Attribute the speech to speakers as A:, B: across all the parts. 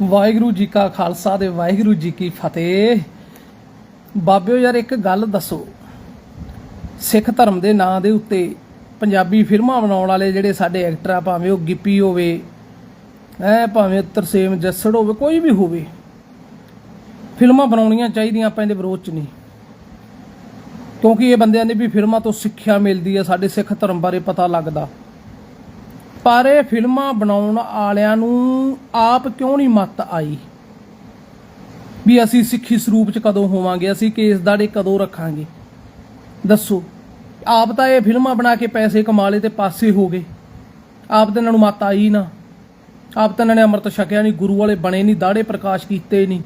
A: ਵਾਹਿਗੁਰੂ ਜੀ ਕਾ ਖਾਲਸਾ ਤੇ ਵਾਹਿਗੁਰੂ ਜੀ ਕੀ ਫਤਿਹ। ਬਾਬਿਓ ਯਾਰ ਇੱਕ ਗੱਲ ਦੱਸੋ। ਸਿੱਖ ਧਰਮ ਦੇ ਨਾਂ ਦੇ ਉੱਤੇ ਪੰਜਾਬੀ ਫਿਲਮਾਂ ਬਣਾਉਣ ਵਾਲੇ ਜਿਹੜੇ ਸਾਡੇ ਐਕਟਰ ਆ, ਭਾਵੇਂ ਉਹ ਗਿੱਪੀ ਹੋਵੇ, ਐ ਭਾਵੇਂ ਤਰਸੇਮ ਜੱਸੜ ਹੋਵੇ, ਕੋਈ ਵੀ ਹੋਵੇ, ਫਿਲਮਾਂ ਬਣਾਉਣੀਆਂ ਚਾਹੀਦੀਆਂ ਆਪਾਂ ਇਹਦੇ ਵਿਰੋਧ ਚ ਨਹੀਂ। ਕਿਉਂਕਿ ਇਹ ਬੰਦਿਆਂ ਨੇ ਵੀ ਫਿਲਮਾਂ ਤੋਂ ਸਿੱਖਿਆ ਮਿਲਦੀ ਹੈ ਸਾਡੇ ਸਿੱਖ ਧਰਮ ਬਾਰੇ ਪਤਾ ਲੱਗਦਾ। ਪਰ ਇਹ ਫਿਲਮਾਂ ਬਣਾਉਣ ਵਾਲਿਆਂ ਨੂੰ ਆਪ ਕਿਉਂ ਨਹੀਂ ਮੱਤ ਆਈ? ਵੀ ਅਸੀਂ ਸਿੱਖੀ ਸਰੂਪ ਚ ਕਦੋਂ ਹੋਵਾਂਗੇ? ਅਸੀਂ ਕੇਸ ਦਾੜੇ ਕਦੋਂ ਰੱਖਾਂਗੇ? ਦੱਸੋ, ਆਪ ਤਾਂ ਇਹ ਫਿਲਮਾਂ ਬਣਾ ਕੇ ਪੈਸੇ ਕਮਾ ਲਏ ਤੇ ਪਾਸੇ ਹੋ ਗਏ। ਆਪ ਤਾਂ ਇਹਨਾਂ ਨੂੰ ਮੱਤ ਆਈ ਨਾ। ਆਪ ਤਾਂ ਇਹਨਾਂ ਨੇ ਅੰਮ੍ਰਿਤ ਛਕਿਆ ਨਹੀਂ, ਗੁਰੂ ਵਾਲੇ ਬਣੇ ਨਹੀਂ, ਦਾੜੇ ਪ੍ਰਕਾਸ਼ ਕੀਤੇ ਨਹੀਂ।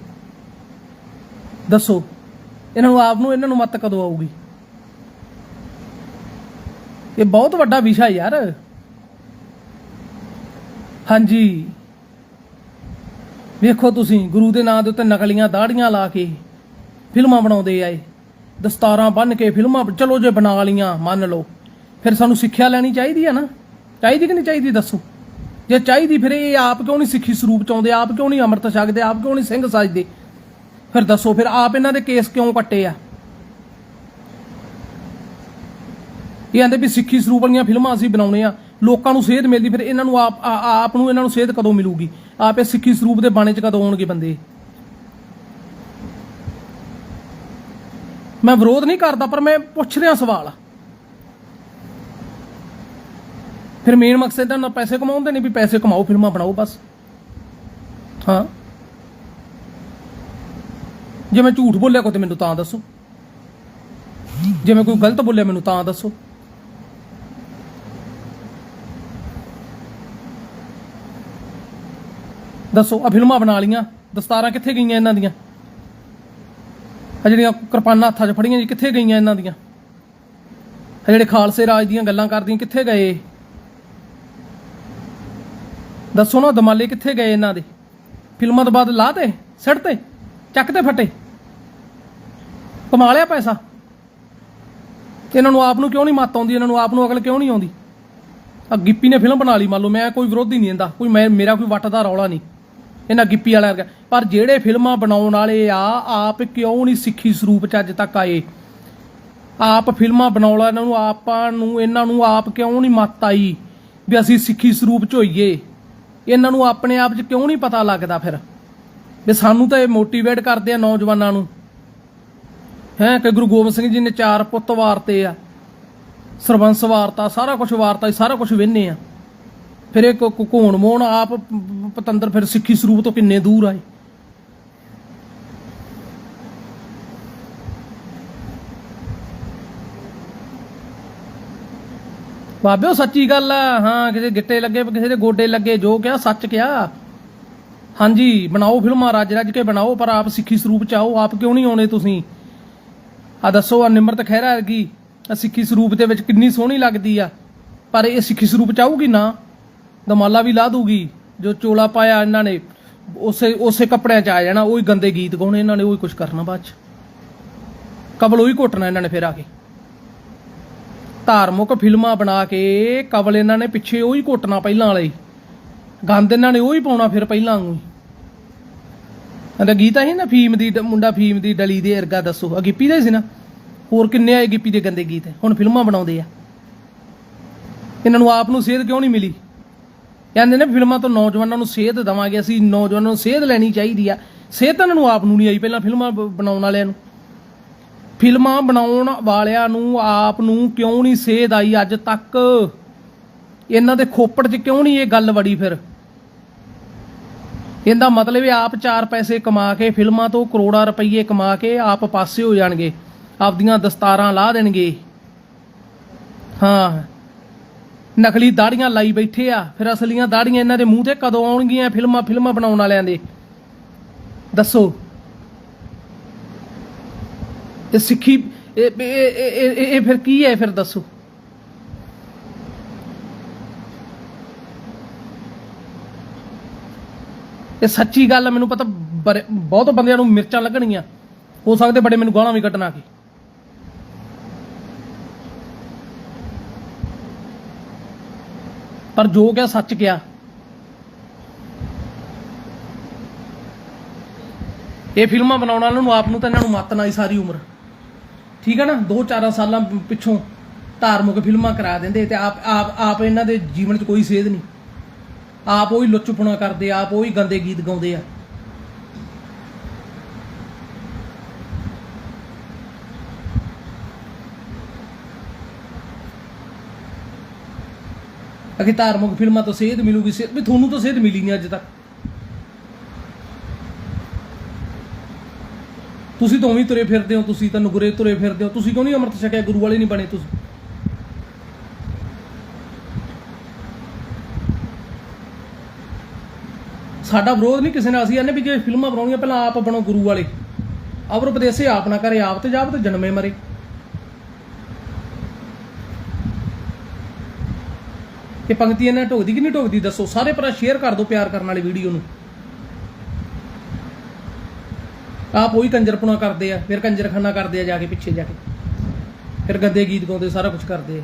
A: ਦੱਸੋ, ਇਹਨਾਂ ਨੂੰ ਆਪ ਨੂੰ, ਇਹਨਾਂ ਨੂੰ ਮੱਤ ਕਦੋਂ ਆਊਗੀ? ਇਹ ਬਹੁਤ ਵੱਡਾ ਵਿਸ਼ਾ ਯਾਰ। ਹਾਂਜੀ। ਵੇਖੋ ਤੁਸੀਂ, ਗੁਰੂ ਦੇ ਨਾਂ ਦੇ ਉੱਤੇ ਨਕਲੀਆਂ ਦਾੜੀਆਂ ਲਾ ਕੇ ਫਿਲਮਾਂ ਬਣਾਉਂਦੇ ਆਏ ਦਸਤਾਰਾਂ ਬੰਨ ਕੇ ਫਿਲਮਾਂ ਚਲੋ ਜੇ ਬਣਾ ਲੀਆਂ ਮੰਨ ਲਓ। ਫਿਰ ਸਾਨੂੰ ਸਿੱਖਿਆ ਲੈਣੀ ਚਾਹੀਦੀ ਆ ਨਾ। ਚਾਹੀਦੀ ਕਿ ਨਹੀਂ ਚਾਹੀਦੀ ਦੱਸੋ? ਜੇ ਚਾਹੀਦੀ ਫਿਰ ਇਹ ਆਪ ਕਿਉਂ ਨਹੀਂ ਸਿੱਖੀ ਸਰੂਪ ਚ ਆਉਂਦੇ? ਆਪ ਕਿਉਂ ਨਹੀਂ ਅੰਮ੍ਰਿਤ ਛਕਦੇ? ਆਪ ਕਿਉਂ ਨਹੀਂ ਸਿੰਘ ਸਜਦੇ? ਫਿਰ ਦੱਸੋ, ਫਿਰ ਆਪ ਇਹਨਾਂ ਦੇ ਕੇਸ ਕਿਉਂ ਕੱਟੇ ਆ? ਇਹ ਆਂਦੇ ਵੀ ਸਿੱਖੀ ਸਰੂਪ ਵਾਲੀਆਂ ਫਿਲਮਾਂ ਅਸੀਂ ਬਣਾਉਣੇ ਆ। ਲੋਕਾਂ ਨੂੰ ਸੇਧ ਮਿਲਦੀ, ਫਿਰ ਇਹਨਾਂ ਨੂੰ ਆਪ, ਆ- ਆਪ ਨੂੰ ਇਹਨਾਂ ਨੂੰ ਸੇਧ ਕਦੋਂ ਮਿਲੂਗੀ? ਆਪ ਇਹ ਸਿੱਖੀ ਸਰੂਪ ਦੇ ਬਾਣੇ ਚ ਕਦੋਂ ਆਉਣਗੇ ਬੰਦੇ? ਮੈਂ ਵਿਰੋਧ ਨਹੀਂ ਕਰਦਾ, ਪਰ ਮੈਂ ਪੁੱਛ ਰਿਹਾ ਸਵਾਲ। ਫਿਰ ਮੇਨ ਮਕਸਦ ਤਾਂ ਪੈਸੇ ਕਮਾਉਣ ਦੇ ਨਹੀਂ, ਵੀ ਪੈਸੇ ਕਮਾਓ, ਫਿਲਮਾਂ ਬਣਾਓ ਬਸ। ਹਾਂ। ਜੇ ਮੈਂ ਝੂਠ ਬੋਲਿਆ ਕੋਈ ਤੇ ਮੈਨੂੰ ਤਾਂ ਦੱਸੋ। ਜੇ ਮੈਂ ਕੋਈ ਗਲਤ ਬੋਲਿਆ, ਮੈਨੂੰ ਤਾਂ ਦੱਸੋ। ਦੱਸੋ ਆ ਫਿਲਮਾਂ ਬਣਾ ਲੀਆਂ ਦਸਤਾਰਾਂ ਕਿੱਥੇ ਗਈਆਂ ਇਹਨਾਂ ਦੀਆਂ? ਆ ਜਿਹੜੀਆਂ ਕਿਰਪਾਨਾਂ ਹੱਥਾਂ 'ਚ ਫੜੀਆਂ ਜੀ, ਕਿੱਥੇ ਗਈਆਂ ਇਹਨਾਂ ਦੀਆਂ? ਆ ਜਿਹੜੇ ਖਾਲਸੇ ਰਾਜ ਦੀਆਂ ਗੱਲਾਂ ਕਰਦੀਆਂ, ਕਿੱਥੇ ਗਏ? ਦੱਸੋ ਨਾ, ਦਮਾਲੇ ਕਿੱਥੇ ਗਏ ਇਹਨਾਂ ਦੇ? ਫਿਲਮਾਂ ਤੋਂ ਬਾਅਦ ਲਾ ਤੇ, ਸਿੱਟ ਤੇ, ਚੱਕ ਤੇ ਫਟੇ। ਕਮਾ ਲਿਆ ਪੈਸਾ। ਇਹਨਾਂ ਨੂੰ ਆਪ ਨੂੰ ਕਿਉਂ ਨਹੀਂ ਮੱਤ ਆਉਂਦੀ? ਇਹਨਾਂ ਨੂੰ ਆਪ ਨੂੰ ਅਕਲ ਕਿਉਂ ਨਹੀਂ ਆਉਂਦੀ? ਆ ਗਿੱਪੀ ਨੇ ਫਿਲਮ ਬਣਾ ਲਈ, ਮੰਨ ਲਓ, ਮੈਂ ਕੋਈ ਵਿਰੋਧੀ ਨਹੀਂ ਇਹਦਾ, ਕੋਈ ਮੈਂ, ਮੇਰਾ ਕੋਈ ਵੱਟ ਦਾ ਰੌਲਾ ਨਹੀਂ। ਇਹਨਾਂ ਗਿੱਪੀ ਵਾਲਾ ਵਰਗਾ। ਪਰ ਜਿਹੜੇ ਫਿਲਮਾਂ ਬਣਾਉਣ ਵਾਲੇ ਆ, ਆਪ ਕਿਉਂ ਨਹੀਂ ਸਿੱਖੀ ਸਰੂਪ ਚ ਅੱਜ ਤੱਕ ਆਏ? ਆਪ ਫਿਲਮਾਂ ਬਣਾਉਣ ਵਾਲਿਆਂ ਨੂੰ, ਆਪਾਂ ਨੂੰ, ਇਹਨਾਂ ਨੂੰ ਆਪ ਕਿਉਂ ਨਹੀਂ ਮੱਤ ਆਈ ਵੀ ਅਸੀਂ ਸਿੱਖੀ ਸਰੂਪ ਚ ਹੋਈਏ? ਇਹਨਾਂ ਨੂੰ ਆਪਣੇ ਆਪ ਚ ਕਿਉਂ ਨਹੀਂ ਪਤਾ ਲੱਗਦਾ ਫਿਰ? ਵੀ ਸਾਨੂੰ ਤਾਂ ਇਹ ਮੋਟੀਵੇਟ ਕਰਦੇ ਆ ਨੌਜਵਾਨਾਂ ਨੂੰ। ਹੈ, ਕਿ ਗੁਰੂ ਗੋਬਿੰਦ ਸਿੰਘ ਜੀ ਨੇ ਚਾਰ ਪੁੱਤ ਵਾਰਤੇ ਆ। ਸਰਬੰਸ ਵਾਰਤਾ, ਸਾਰਾ ਕੁਝ ਵਾਰਤਾ, ਸਾਰਾ ਕੁਝ ਵਿੰਨੇ ਆ। ਫਿਰ ਇਹ ਘੋਣ ਮੋਣ ਆਪ ਪਤੰਦਰ ਫਿਰ ਸਿੱਖੀ ਸਰੂਪ ਤੋਂ ਕਿੰਨੇ ਦੂਰ ਆਏ। ਬਾਬਿਓ ਸੱਚੀ ਗੱਲ ਆ, ਹਾਂ, ਕਿਸੇ ਗਿੱਟੇ ਲੱਗੇ, ਕਿਸੇ ਦੇ ਗੋਡੇ ਲੱਗੇ, ਜੋ ਕਿਹਾ ਸੱਚ ਕਿਹਾ। ਹਾਂਜੀ, ਬਣਾਓ ਫਿਲਮਾਂ, ਰੱਜ ਰੱਜ ਕੇ ਬਣਾਓ, ਪਰ ਆਪ ਸਿੱਖੀ ਸਰੂਪ ਚ ਆਓ, ਆਪ ਕਿਉਂ ਨਹੀਂ ਆਉਣੇ ਤੁਸੀਂ? ਆ ਦੱਸੋ ਆ ਨਿਮਰਤ ਖਹਿਰਾ ਵਰਗੀ ਆ ਸਿੱਖੀ ਸਰੂਪ ਦੇ ਵਿੱਚ ਕਿੰਨੀ ਸੋਹਣੀ ਲੱਗਦੀ ਆ। ਪਰ ਇਹ ਸਿੱਖੀ ਸਰੂਪ ਚ ਆਊਗੀ ਨਾ? ਦਮਾਲਾ ਵੀ ਲਾ ਦੂਗੀ, ਜੋ ਚੋਲਾ ਪਾਇਆ ਇਹਨਾਂ ਨੇ, ਉਸੇ ਉਸੇ ਕੱਪੜਿਆਂ ਚ ਆ ਜਾਣਾ, ਉਹੀ ਗੰਦੇ ਗੀਤ ਗਾਉਣੇ ਇਹਨਾਂ ਨੇ, ਉਹੀ ਕੁਝ ਕਰਨਾ ਬਾਅਦ ਚ। ਕਬਲ ਉਹੀ ਘੋਟਣਾ ਇਹਨਾਂ ਨੇ ਫਿਰ ਆ ਕੇ। ਧਾਰਮਿਕ ਫਿਲਮਾਂ ਬਣਾ ਕੇ ਕਬਲ ਇਹਨਾਂ ਨੇ ਪਿੱਛੇ ਉਹੀ ਘੋਟਣਾ ਪਹਿਲਾਂ ਵਾਲੇ। ਗੰਦ ਇਹਨਾਂ ਨੇ ਉਹੀ ਪਾਉਣਾ ਫਿਰ ਪਹਿਲਾਂ ਵਾਂਗੂ ਹੀ। ਇਹਦਾ ਗੀਤ ਆਹੀ ਨਾ, ਫੀਮ ਦੀ ਮੁੰਡਾ ਫੀਮ ਦੀ ਡਲੀ ਦੇ ਅਰਗਾ ਦੱਸੋ। ਅਗਿੱਪੀ ਗਿੱਪੀ ਦਾ ਸੀ ਨਾ। ਹੋਰ ਕਿੰਨੇ ਆਏ ਗਿੱਪੀ ਦੇ ਗੰਦੇ ਗੀਤ ਹੁਣ ਫਿਲਮਾਂ ਬਣਾਉਂਦੇ ਆ। ਇਹਨਾਂ ਨੂੰ ਆਪ ਨੂੰ ਸੇਧ ਕਿਉਂ ਨਹੀਂ ਮਿਲੀ? ਕਹਿੰਦੇ ਨੇ ਫਿਲਮਾਂ ਤੋਂ ਨੌਜਵਾਨਾਂ ਨੂੰ ਸੇਧ ਦਵਾਂਗੇ, ਅਸੀਂ ਨੌਜਵਾਨਾਂ ਨੂੰ ਸੇਧ ਲੈਣੀ ਚਾਹੀਦੀ ਆ। ਸੇਧ ਤਾਂ ਇਹਨਾਂ ਨੂੰ ਆਪ ਨੂੰ ਨਹੀਂ ਆਈ, ਪਹਿਲਾਂ ਫਿਲਮਾਂ ਬਣਾਉਣ ਵਾਲਿਆਂ ਨੂੰ। ਫਿਲਮਾਂ ਬਣਾਉਣ ਵਾਲਿਆਂ ਨੂੰ ਆਪ ਨੂੰ ਕਿਉਂ ਨਹੀਂ ਸੇਧ ਆਈ ਅੱਜ ਤੱਕ? ਇਹਨਾਂ ਦੇ ਖੋਪੜ 'ਚ ਕਿਉਂ ਨਹੀਂ ਇਹ ਗੱਲ ਵੜੀ ਫਿਰ? ਇਹਦਾ ਮਤਲਬ ਇਹ ਆਪ ਚਾਰ ਪੈਸੇ ਕਮਾ ਕੇ, ਫਿਲਮਾਂ ਤੋਂ ਕਰੋੜਾਂ ਰੁਪਏ ਕਮਾ ਕੇ ਆਪ ਪਾਸੇ ਹੋ ਜਾਣਗੇ। ਆਪਦੀਆਂ ਦਸਤਾਰਾਂ ਲਾ ਦੇਣਗੇ। ਹਾਂ। ਨਕਲੀ ਦਾੜੀਆਂ ਲਾਈ ਬੈਠੇ ਆ। ਫਿਰ ਅਸਲੀਆਂ ਦਾੜੀਆਂ ਇਹਨਾਂ ਦੇ ਮੂੰਹ ਤੇ ਕਦੋਂ ਆਉਣਗੀਆਂ ਫਿਲਮਾਂ ਫਿਲਮਾਂ ਬਣਾਉਣ ਵਾਲਿਆਂ ਦੇ? ਦੱਸੋ। ਇਹ ਸਿੱਖੀ, ਇਹ, ਇਹ- ਫਿਰ ਕੀ ਹੈ? ਫਿਰ ਦੱਸੋ। ਇਹ ਸੱਚੀ ਗੱਲ ਮੈਨੂੰ ਪਤਾ ਬੜੇ- ਬਹੁਤ ਬੰਦਿਆਂ ਨੂੰ ਮਿਰਚਾਂ ਲੱਗਣਗੀਆਂ। ਹੋ ਸਕਦੇ ਬੜੇ ਮੈਨੂੰ ਗਾਲਾਂ ਵੀ ਕੱਢਣਾ ਕੀ। ਪਰ ਜੋ ਕਿਹਾ ਸੱਚ ਕਿਹਾ। ਇਹ ਫਿਲਮਾਂ ਬਣਾਉਣ ਵਾਲਿਆਂ ਨੂੰ ਆਪ ਨੂੰ ਤਾਂ ਇਹਨਾਂ ਨੂੰ ਮੱਤ ਨਾ ਆਈ ਸਾਰੀ ਉਮਰ। ਠੀਕ ਹੈ ਨਾ? 2-4 ਸਾਲਾਂ ਪਿੱਛੋਂ ਧਾਰਮਿਕ ਫਿਲਮਾਂ ਕਰਾ ਦਿੰਦੇ ਤੇ ਆਪ ਆਪ ਆਪ ਇਹਨਾਂ ਦੇ ਜੀਵਨ 'ਚ ਕੋਈ ਸੇਧ ਨਹੀਂ। ਆਪ ਉਹੀ ਲੁੱਚਪੁਣਾ ਕਰਦੇ, ਆਪ ਉਹੀ ਗੰਦੇ ਗੀਤ ਗਾਉਂਦੇ ਆ। ਅਗੇ ਧਾਰਮਿਕ ਫਿਲਮਾਂ ਤੋਂ ਸੇਧ ਮਿਲੂਗੀ, ਸੇਧ ਵੀ ਤੁਹਾਨੂੰ ਤਾਂ ਸੇਧ ਮਿਲੀ ਨਹੀਂ ਅੱਜ ਤੱਕ। ਤੁਸੀਂ ਤਾਂ ਉਵੇਂ ਤੁਰੇ ਫਿਰਦੇ ਹੋ, ਤੁਸੀਂ ਤਾਂ ਨੁਗਰੇ ਤੁਰੇ ਫਿਰਦੇ ਹੋ। ਤੁਸੀਂ ਕਿਉਂ ਨਹੀਂ ਅੰਮ੍ਰਿਤ ਛਕਿਆ? ਗੁਰੂ ਵਾਲੇ ਨਹੀਂ ਬਣੇ ਤੁਸੀਂ। ਸਾਡਾ ਵਿਰੋਧ ਨਹੀਂ ਕਿਸੇ ਨਾਲ। ਅਸੀਂ ਇਹਨੇ ਵੀ ਜੇ ਫਿਲਮਾਂ ਬਣਾਉਣੀਆਂ, ਪਹਿਲਾਂ ਆਪ ਬਣੋ ਗੁਰੂ ਵਾਲੇ। ਅਵਰ ਉਪਦੇਸੇ ਆਪ ਨਾ ਕਰੇ, ਆਪ ਤੇ ਜਾਪ ਤੇ ਜਨਮੇ ਮਰੇ। ਇਹ ਪੰਕਤੀ ਇਹਨਾਂ ਢੋਕਦੀ ਕਿ ਨਹੀਂ ਢੋਕਦੀ ਦੱਸੋ? ਸਾਰੇ ਭਰਾ ਸ਼ੇਅਰ ਕਰ ਦਿਓ ਪਿਆਰ ਕਰਨ ਵਾਲੀ ਵੀਡੀਓ ਨੂੰ। ਆਪ ਉਹੀ ਕੰਜਰਪੁਣਾ ਕਰਦੇ ਆ, ਫਿਰ ਕੰਜਰਖਾਨਾ ਕਰਦੇ ਆ ਜਾ ਕੇ, ਪਿੱਛੇ ਜਾ ਕੇ। ਫਿਰ ਗੰਦੇ ਗੀਤ ਗਾਉਂਦੇ, ਸਾਰਾ ਕੁਝ ਕਰਦੇ ਆ।